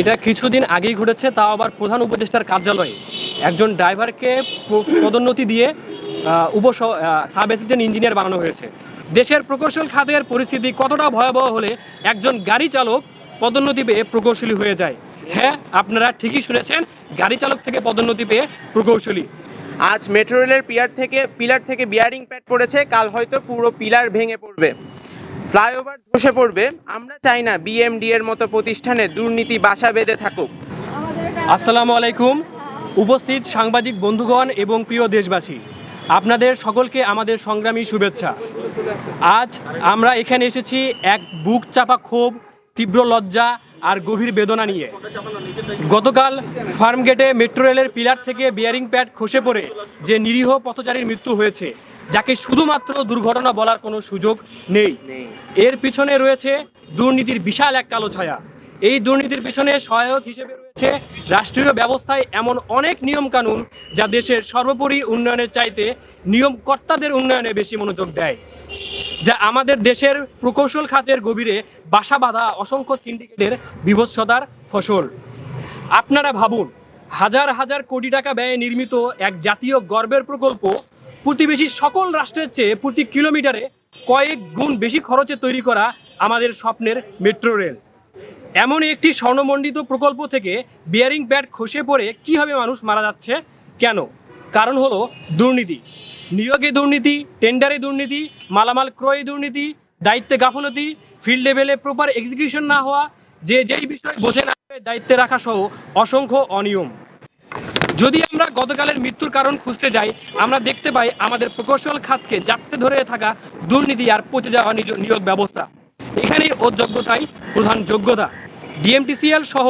এটা কিছুদিন আগেই ঘটেছে, তাও আবার প্রধান উপদেষ্টার কার্যালয়ে। একজন ড্রাইভারকে পদোন্নতি দিয়ে উপ সাব অ্যাসিস্ট্যান্ট ইঞ্জিনিয়ার বানানো হয়েছে। দেশের প্রকৌশল খাতের পরিস্থিতি কতটা ভয়াবহ হলে একজন গাড়ি চালক পদোন্নতি পেয়ে প্রকৌশলী হয়ে যায়? হ্যাঁ আপনারা ঠিকই শুনেছেন, গাড়ি চালক থেকে পদোন্নতি পেয়ে প্রকৌশলী। আজ মেট্রো রেলের পিলার থেকে পিলার থেকে বিয়ারিং প্যাড পড়েছে, কাল হয়তো পুরো পিলার ভেঙে পড়বে। ফ্লাইওভার ধসে পড়বে। আমরা চাই না বিএমডি এর মতো প্রতিষ্ঠানে দুর্নীতি বাসা বেঁধে থাকুক। আসসালামু আলাইকুম। উপস্থিত সাংবাদিক বন্ধুগণ এবং প্রিয় দেশবাসী, আপনাদের সকলকে আমাদের সংগ্রামী শুভেচ্ছা। আজ আমরা এখানে এসেছি এক বুক চাপা ক্ষোভ, তীব্র লজ্জা আর গভীর বেদনা নিয়ে। গতকাল ফার্মগেটে মেট্রো রেলের পিলার থেকে বিয়ারিং প্যাড খসে পড়ে যে নিরীহ পথচারীর মৃত্যু হয়েছে। যাকে শুধুমাত্র দুর্ঘটনা বলার কোনো সুযোগ নেই। এর পিছনে রয়েছে দুর্নীতির বিশাল এক কালো ছায়া। এই দুর্নীতির পিছনে সহায়ক হিসেবে রয়েছে রাষ্ট্রীয় ব্যবস্থায় এমন অনেক নিয়ম কানুন যা দেশের সর্বোপরি উন্নয়নের চাইতে নিয়মকর্তাদের উন্নয়নে বেশি মনোযোগ দেয় যা আমাদের দেশের প্রকৌশল খাতের গভীরে বাসা বাঁধা অসংখ্য সিন্ডিকেটের বিভৎসতার ফসল। আপনারা ভাবুন হাজার হাজার কোটি টাকা ব্যয়ে নির্মিত এক জাতীয় গর্বের প্রকল্প প্রতিবেশী সকল রাষ্ট্রের চেয়ে প্রতি কিলোমিটারে কয়েক গুণ বেশি খরচে তৈরি করা আমাদের স্বপ্নের মেট্রো রেল। এমন একটি স্বর্ণমণ্ডিত প্রকল্প থেকে বিয়ারিং প্যাড খসে পড়ে কীভাবে মানুষ মারা যাচ্ছে, কেন? কারণ হলো দুর্নীতি। নিয়োগে দুর্নীতি, টেন্ডারে দুর্নীতি, মালামাল ক্রয়ে দুর্নীতি, দায়িত্বে গাফলতি, ফিল্ড লেভেলে প্রপার এক্সিকিউশন না হওয়া, যে যেই বিষয় বোঝে না দায়িত্বে রাখা সহ অসংখ্য অনিয়ম। যদি আমরা গতকালের মৃত্যুর কারণ খুঁজতে যাই, আমরা দেখতে পাই আমাদের প্রকৌশল খাতকে জাপটে ধরে থাকা দুর্নীতি আর পচে যাওয়া নিয়োগ ব্যবস্থা। এখানেই অযোগ্যতাই প্রধান যোগ্যতা। ডিএমটিসিএল সহ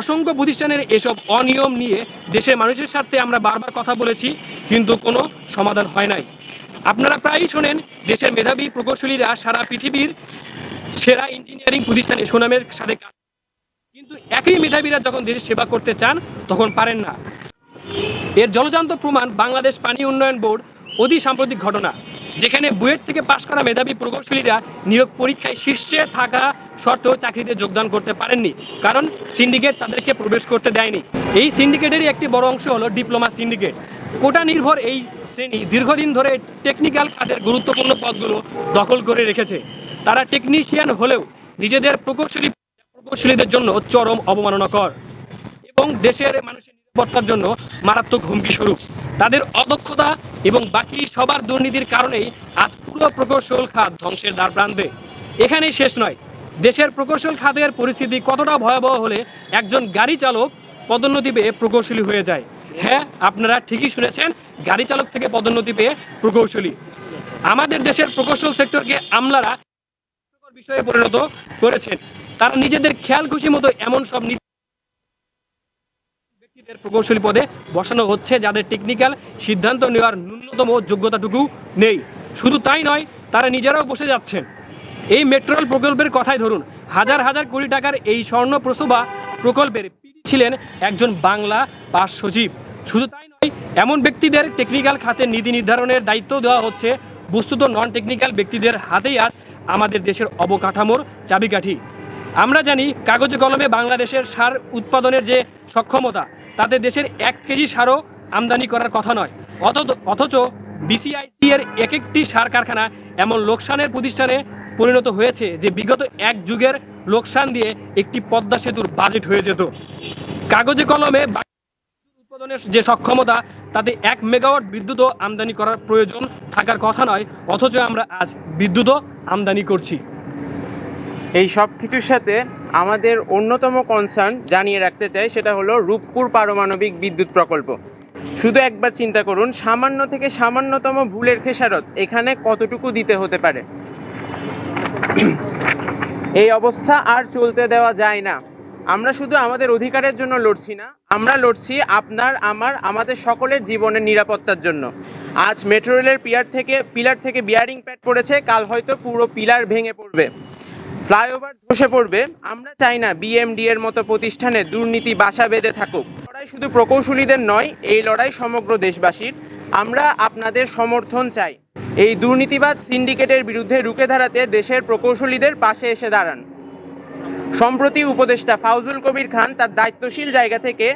অসংখ্য প্রতিষ্ঠানের এসব অনিয়ম নিয়ে দেশের মানুষের স্বার্থে আমরা বারবার কথা বলেছি, কিন্তু কোনো সমাধান হয় নাই। আপনারা প্রায়ই শোনেন, দেশের মেধাবী প্রকৌশলীরা সারা পৃথিবীর সেরা ইঞ্জিনিয়ারিং প্রতিষ্ঠানে সুনামের সাথে কিন্তু একই মেধাবীরা যখন দেশের সেবা করতে চান, তখন পারেন না। এর জলজান্ত প্রমাণ বাংলাদেশ পানি উন্নয়ন বোর্ড অতি সাম্প্রতিক ঘটনা, যেখানে বুয়েট থেকে পাশ করা মেধাবী প্রকৌশলীরা নিয়োগ পরীক্ষায় শীর্ষে থাকা সত্ত্বেও চাকরিতে যোগদান করতে পারেননি, কারণ সিন্ডিকেট তাদেরকে প্রবেশ করতে দেয়নি। এই সিন্ডিকেটেরই একটি বড় অংশ হলো ডিপ্লোমা সিন্ডিকেট। কোটা নির্ভর এই শ্রেণি দীর্ঘদিন ধরে টেকনিক্যাল কাজের গুরুত্বপূর্ণ পদগুলো দখল করে রেখেছে। তারা টেকনিশিয়ান হলেও নিজেদের প্রকৌশলী প্রকৌশলীদের জন্য চরম অবমাননাকর। এবং দেশের মানুষের নিরাপত্তার জন্য মারাত্মক হুমকি স্বরূপ। তাদের অদক্ষতা এবং বাকি সবার দুর্নীতির কারণেই আজ পুরো প্রকৌশল খাত ধ্বংসের দ্বার প্রান্তে। এখানেই শেষ নয়। দেশের প্রকৌশল খাতের পরিস্থিতি কতটা ভয়াবহ হলে একজন গাড়ি চালক পদোন্নতি পেয়ে প্রকৌশলী হয়ে যায়। হ্যাঁ আপনারা ঠিকই শুনেছেন, গাড়ি চালক থেকে পদোন্নতি পেয়ে প্রকৌশলী। আমাদের দেশের প্রকৌশল সেক্টরকে আমলারা বিষয়ে পরিণত করেছেন। তারা নিজেদের খেয়াল খুশি মতো এমন সব ব্যক্তিদের প্রকৌশলী পদে বসানো হচ্ছে, যাদের টেকনিক্যাল সিদ্ধান্ত নেওয়ার ন্যূনতম যোগ্যতাটুকু নেই। শুধু তাই নয়, তারা নিজেরাও বসে যাচ্ছেন। এই মেট্রো রেল প্রকল্পের কথাই ধরুন, হাজার হাজার কোটি টাকার এই স্বর্ণ প্রসবা প্রকল্পের পিডি ছিলেন একজন বাংলা পাস সচিব। শুধু তাই নয়, এমন ব্যক্তিদের টেকনিক্যাল খাতে নীতি নির্ধারণের দায়িত্ব দেওয়া হচ্ছে। বস্তুত নন টেকনিক্যাল ব্যক্তিদের হাতেই আজ আমাদের দেশের অবকাঠামোর চাবিকাঠি। আমরা জানি, কাগজে কলমে বাংলাদেশের সার উৎপাদনের যে সক্ষমতা তাতে দেশের এক কেজি সারও আমদানি করার কথা নয়। অথচ বিসিআইসি এর এক একটি সার কারখানা এমন লোকসানের প্রতিষ্ঠানে পরিণত হয়েছে যে বিগত এক যুগের লোকসান দিয়ে একটি পদ্মা সেতুর বাজেট হয়ে যেত। কাগজে কলমে উৎপাদনের যে সক্ষমতা, তাতে এক মেগাওয়াট বিদ্যুৎও আমদানি করার প্রয়োজন থাকার কথা নয়, অথচ আমরা আজ বিদ্যুৎও আমদানি করছি। এই সব কিছুর সাথে আমাদের অন্যতম কনসার্ন জানিয়ে রাখতে চাই, সেটা হলো রূপপুর পারমাণবিক বিদ্যুৎ প্রকল্প। শুধু একবার চিন্তা করুন, সামান্য থেকে সামান্যতম ভুলের খেসারত এখানে কতটুকু দিতে হতে পারে? এই অবস্থা আর চলতে দেওয়া যায় না। আমরা শুধু আমাদের অধিকারের জন্য লড়ছি না, আমরা লড়ছি আপনার, আমার, আমাদের সকলের জীবনের নিরাপত্তার জন্য। আজ মেট্রো রেলের পিলার থেকে পিলার থেকে বিয়ারিং প্যাড পড়েছে, কাল হয়তো পুরো পিলার ভেঙে পড়বে। ফ্লাইওভার ধসে পড়বে। আমরা চাই না বিএমডি এর মতো প্রতিষ্ঠানে দুর্নীতি বাসা বেঁধে থাকুক। লড়াই শুধু প্রকৌশলীদের নয়, এই লড়াই সমগ্র দেশবাসীর। আমরা আপনাদের সমর্থন চাই। এই দুর্নীতিবাদ সিন্ডিকেটের বিরুদ্ধে রুখে দাঁড়াতে দেশের প্রকৌশলীদের পাশে এসে দাঁড়ান। সম্প্রতি উপদেষ্টা ফাউজুল কবির খান তার দায়িত্বশীল জায়গা থেকে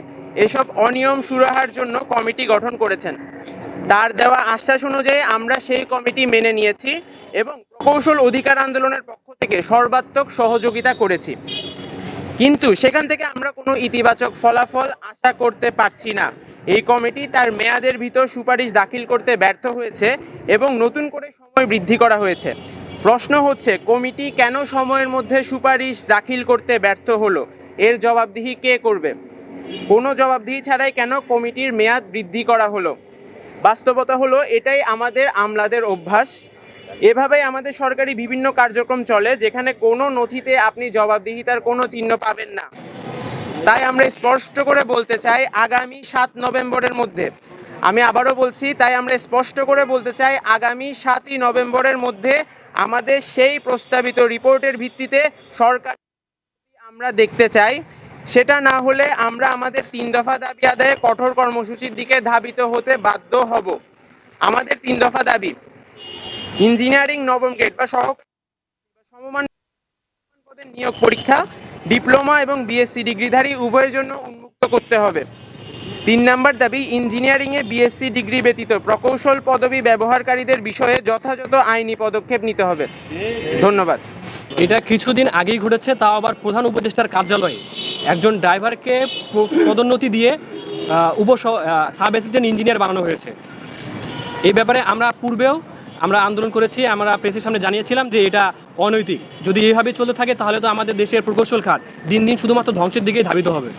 এসব অনিয়ম সুরাহার জন্য কমিটি গঠন করেছেন। তার দেওয়া আশ্বাস অনুযায়ী আমরা সেই কমিটি মেনে নিয়েছি। এবং প্রকৌশল অধিকার আন্দোলনের পক্ষ থেকে সর্বাত্মক সহযোগিতা করেছি। কিন্তু সেখান থেকে আমরা কোনো ইতিবাচক ফলাফল আশা করতে পারছি না। এই কমিটি তার মেয়াদের ভিতর সুপারিশ দাখিল করতে ব্যর্থ হয়েছে এবং নতুন করে সময় বৃদ্ধি করা হয়েছে। প্রশ্ন হচ্ছে, কমিটি কেন সময়ের মধ্যে সুপারিশ দাখিল করতে ব্যর্থ হলো? এর জবাবদিহি কে করবে? কোনো জবাবদিহি ছাড়াই কেন কমিটির মেয়াদ বৃদ্ধি করা হলো? বাস্তবতা হলো, এটাই আমাদের আমলাদের অভ্যাস। এভাবেই আমাদের সরকারি বিভিন্ন কার্যক্রম চলে, যেখানে কোনো নথিতে আপনি জবাবদিহিতার কোনো চিহ্ন পাবেন না। তাই আমরা স্পষ্ট করে বলতে চাই, আগামী সাত নভেম্বরের মধ্যে, আমি আবারও বলছি, তাই আমরা স্পষ্ট করে বলতে চাই, আগামী সাতই নভেম্বরের মধ্যে আমাদের সেই প্রস্তাবিত রিপোর্টের ভিত্তিতে সরকার আমরা দেখতে চাই। সেটা না হলে আমরা আমাদের তিন দফা দাবি আদায়ে কঠোর কর্মসূচির দিকে ধাবিত হতে বাধ্য হব। আমাদের তিন দফা দাবি ইঞ্জিনিয়ারিং নবম গ্রেড বা বা সমমান পদের নিয়োগ পরীক্ষা, ডিপ্লোমা এবং বিএসসি ডিগ্রিধারী উভয়ের জন্য উন্মুক্ত করতে হবে। তিন নাম্বার দাবি, ইঞ্জিনিয়ারিংয়ে বিএসসি ডিগ্রি ব্যতীত প্রকৌশল পদবি ব্যবহারকারীদের বিষয়ে যথাযথ আইনি পদক্ষেপ নিতে হবে। ধন্যবাদ। এটা কিছুদিন আগেই ঘটেছে, তাও আবার প্রধান উপদেষ্টার কার্যালয়ে। একজন ড্রাইভারকে পদোন্নতি দিয়ে উপ সাব অ্যাসিস্ট্যান্ট ইঞ্জিনিয়ার বানানো হয়েছে। এই ব্যাপারে আমরা পূর্বেও আমরা আন্দোলন করেছি, আমরা প্রেসের সামনে জানিয়েছিলাম যে এটা অনৈতিক। যদি এইভাবে চলতে থাকে, তাহলে তো আমাদের দেশের প্রকৌশল খাত দিন দিন শুধুমাত্র ধ্বংসের দিকেই ধাবিত হবে।